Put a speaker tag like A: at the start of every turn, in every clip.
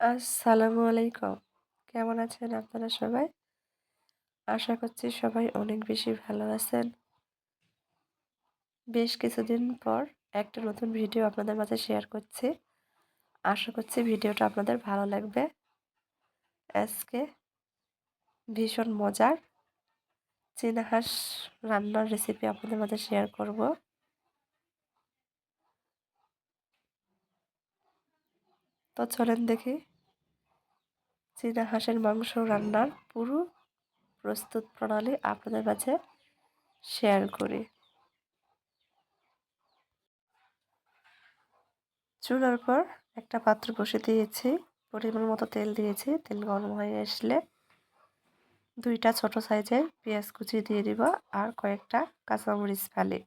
A: আসসালামু আলাইকুম। কেমন আছেন আপনারা সবাই? আশা করছি সবাই অনেক বেশি ভালো আছেন। বেশ কিছুদিন পর একটা নতুন ভিডিও আপনাদের মাঝে শেয়ার করছি। আশা করছি ভিডিওটা আপনাদের ভালো লাগবে। আজকে ভীষণ মজার, চীনা হাঁস রান্নার রেসিপি আপনাদের মাঝে শেয়ার করব। তো চলেন দেখি। চীনা হাঁসের মাংস রান্নার পুরো প্রস্তুত প্রণালী আপনাদের মাঝে শেয়ার করি। চুলার পর একটা পাত্র বসে দিয়েছি। পরিমাণ মতো তেল দিয়েছি। তেল গরম হয়ে আসলে দুইটা ছোট সাইজের পেঁয়াজ কুচি দিয়ে দিব আর কয়েকটা কাঁচামরিচ ফালি।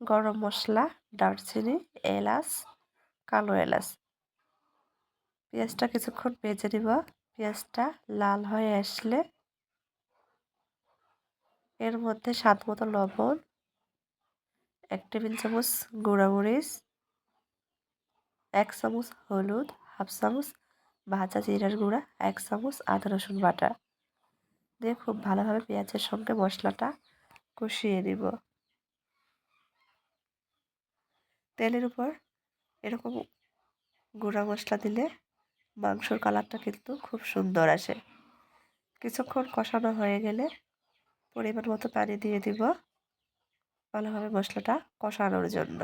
A: গরম মশলা, দারচিনি, এলাচ, কালো এলাচ। পেঁয়াজটা কিছুক্ষণ ভেজে নিব। পেঁয়াজটা লাল হয়ে আসলে এর মধ্যে স্বাদ মতো লবণ, এক টেবিল চামচ গুঁড়ামরিচ, এক চামচ হলুদ, হাফ চামচ ভাজা জিরার গুঁড়া, এক চামচ আদা রসুন বাটা। দিয়ে খুব ভালোভাবে পেঁয়াজের সঙ্গে মশলাটা কষিয়ে দিব তেলের উপর এরকম গুঁড়া মশলা দিলে মাংসর কালারটা কিন্তু খুব সুন্দর আসে। কিছুক্ষণ কষানো হয়ে গেলে পরিমাণ মতো পানি দিয়ে দিব ভালোভাবে মশলাটা কষানোর জন্য।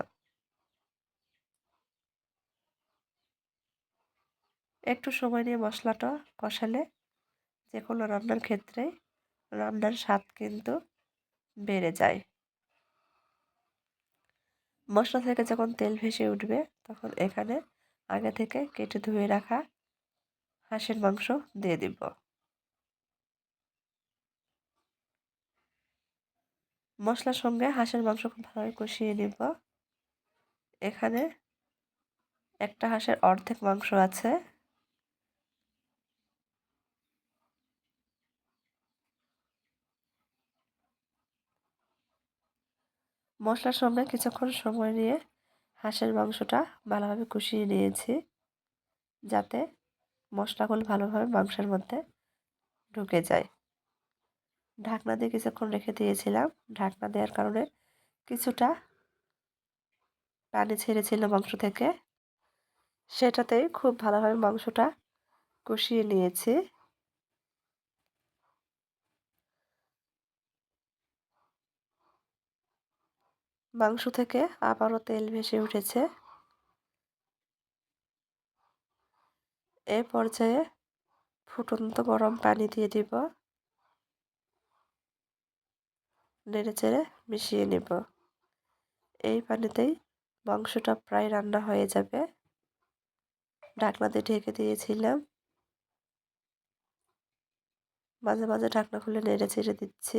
A: একটু সময় নিয়ে মশলাটা কষালে যে কোনো রান্নার ক্ষেত্রে রান্নার স্বাদ কিন্তু বেড়ে যায়। মশলা থেকে যখন তেল ভেসে উঠবে তখন এখানে আগে থেকে কেটে ধুয়ে রাখা হাঁসের মাংস দিয়ে দিব। মশলার সঙ্গে হাঁসের মাংস খুব ভালোভাবে কষিয়ে নিব। এখানে একটা হাঁসের অর্ধেক মাংস আছে। মশলার সঙ্গে কিছুক্ষণ সময় নিয়ে হাঁসের মাংসটা ভালোভাবে কষিয়ে নিয়েছি, যাতে মশলাগুলো ভালোভাবে মাংসের মধ্যে ঢুকে যায়। ঢাকনা দিয়ে কিছুক্ষণ রেখে দিয়েছিলাম। ঢাকনা দেওয়ার কারণে কিছুটা পানি ছেড়েছিল মাংস থেকে। সেটাতেই খুব ভালোভাবে মাংসটা কষিয়ে নিয়েছি। মাংস থেকে আবারও তেল ভেসে উঠেছে। এ পর্যায়ে ফুটন্ত গরম পানি দিয়ে দিব। নেড়ে চেড়ে মিশিয়ে নেব। এই পানিতেই মাংসটা প্রায় রান্না হয়ে যাবে। ঢাকনা দিয়ে ঢেকে দিয়েছিলাম। মাঝে মাঝে ঢাকনা খুলে নেড়ে চেড়ে দিচ্ছি।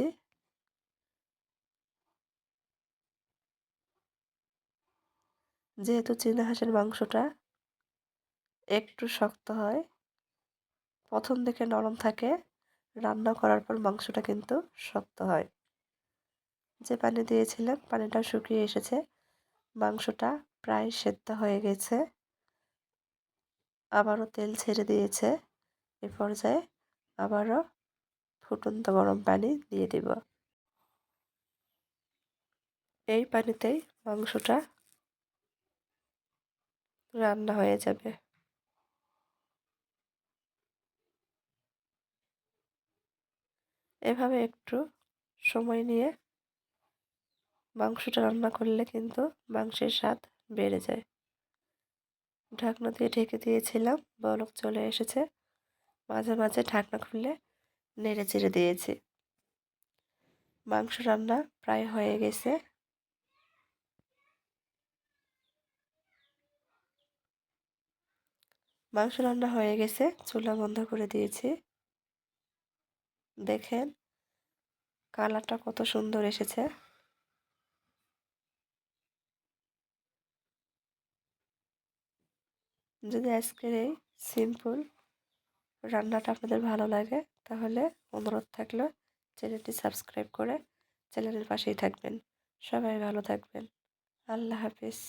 A: যেহেতু চীনা হাঁসের মাংসটা একটু শক্ত হয়। প্রথম দিকে নরম থাকে, রান্না করার পর মাংসটা কিন্তু শক্ত হয়। যে পানি দিয়েছিলাম, পানিটা শুকিয়ে এসেছে, মাংসটা প্রায় সেদ্ধ হয়ে গেছে। আবারও তেল ছেড়ে দিয়েছে, এ পর্যায়ে আবারও ফুটন্ত গরম পানি দিয়ে দিব। এই পানিতেই মাংসটা রান্না হয়ে যাবে। এভাবে একটু সময় নিয়ে মাংসটা রান্না করলে কিন্তু মাংসের স্বাদ বেড়ে যায়। ঢাকনা দিয়ে ঢেকে দিয়েছিলাম বলক চলে এসেছে। মাঝে মাঝে ঢাকনা খুলে নেড়ে চেড়ে দিয়েছি। মাংস রান্না প্রায় হয়ে গেছে। মাংস রান্না হয়ে গেছে, চুলা বন্ধ করে দিয়েছি। দেখেন, কালারটা কত সুন্দর এসেছে। যদি আজকের এই সিম্পল রান্নাটা আপনাদের ভালো লাগে, তাহলে অনুরোধ থাকল চ্যানেলটি সাবস্ক্রাইব করে চ্যানেলের পাশেই থাকবেন। সবাই ভালো থাকবেন। আল্লাহ হাফিজ।